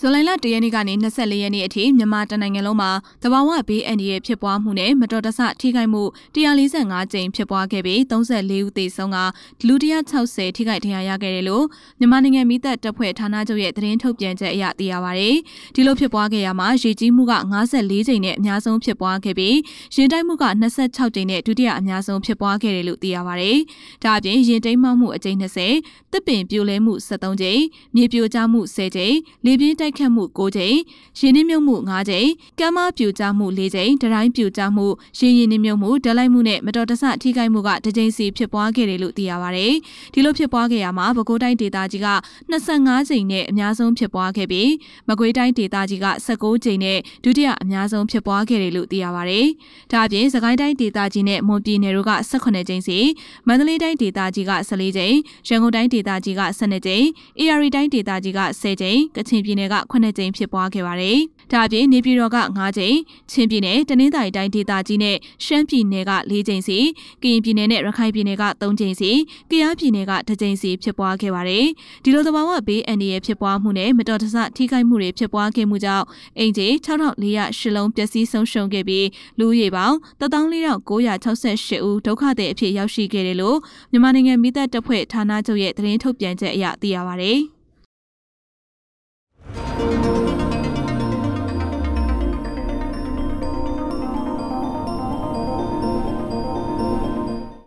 ဇူလိုင်လ၁ရက်နေ့ကနေ24ရက်နေ့အထိမြန်မာတနိုင်ငံလုံးမှာသဘာဝဘေးအန္တရာယ်ဖြစ်ပွားမှုနဲ့မတော်တဆထိခိုက်မှု145ကြိမ်ဖြစ်ပွားခဲ့ပြီး34ဦးသေဆုံးကလူ160ထိခိုက်ဒဏ်ရာရခဲ့တယ်လို့မြန်မာနိုင်ငံမိသက်တပ်ဖွဲ့ဌာနချုပ်ရဲ့သတင်းထုတ်ပြန်ချက်အရသိရပါဗျ။ဒီလိုဖြစ်ပွားခဲ့ရမှာရေကြီးမှုက54ကြိမ်နဲ့အများဆုံးဖြစ်ပွားခဲ့ပြီးရင်တိုက်မှုက26ကြိမ်နဲ့ဒုတိယအများဆုံးဖြစ်ပွားခဲ့တယ်လို့သိရပါဗျ။ဒါအပြင်ရင်တိမ်မှမှုအကြိမ်20တစ်ပင်ပြိုလဲမှု73ကြိမ်မြေပြိုကျမှု10ကြိမ်လေပြင်းတိုက်ခတ်မှု9ကြိမ်ရင်းနှီးမြုပ်မှု5ကြိမ်ကမ်းမပြိုကျမှု4ကြိမ်ဒတိုင်းပြိုကျမှုရင်းရင်းနှီးမြုပ်မှုဒလိုက်မှုနဲ့မတော်တဆထိခိုက်မှုကတစ်ကြိမ်စီဖြစ်ပွားခဲ့တယ်လို့သိရပါတယ်ဒီလိုဖြစ်ပွားခဲ့ရမှာပဲခူးတိုင်းဒေသကြီးက25ကြိမ်နဲ့အများဆုံးဖြစ်ပွားခဲ့ပြီးမကွေးတိုင်းဒေသကြီးက19ကြိမ်နဲ့ဒုတိယအများဆုံးဖြစ်ပွားခဲ့တယ်လို့သိရပါတယ်ဒါအပြင်စကိုင်းတိုင်းဒေသကြီးနဲ့မွန်ပြည်နယ်တို့က18ကြိမ်စီမန္တလေးတိုင်းဒေသကြီးက14ကြိမ်ရန်ကုန်တိုင်းဒေသကြီးက12ကြိမ် AR တိုင်းဒေသကြီးက10ကြိမ်ကချင်ပြည်နယ်က9ကြိမ်ဖြစ်ပွားခဲ့ပါတယ်။ဒါအပြင်နေပြည်တော်က9ကြိမ်၊ချင်းပြည်နယ်တနင်္သာရီတိုင်းဒေသကြီးနဲ့ရှမ်းပြည်နယ်က4ကြိမ်စီ၊ကရင်ပြည်နယ်နဲ့ရခိုင်ပြည်နယ်က3ကြိမ်စီ၊ကယားပြည်နယ်က2ကြိမ်စီဖြစ်ပွားခဲ့ပါတယ်။ဒီလိုသဘာဝဘေးအန္တရာယ်ဖြစ်ပွားမှုနဲ့မတော်တဆထိခိုက်မှုတွေဖြစ်ပွားခဲ့မှုကြောင့်အင်ဂျီ6408လုံးပျက်စီးဆုံးရှုံးခဲ့ပြီးလူဦးရေပေါင်း14968ဦးဒုက္ခသည်အဖြစ်ရောက်ရှိခဲ့တယ်လို့မြန်မာနိုင်ငံမိသက်တပ်ဖွဲ့ဌာနချုပ်ရဲ့သတင်းထုတ်ပြန်ချက်အရသိရပါတယ်။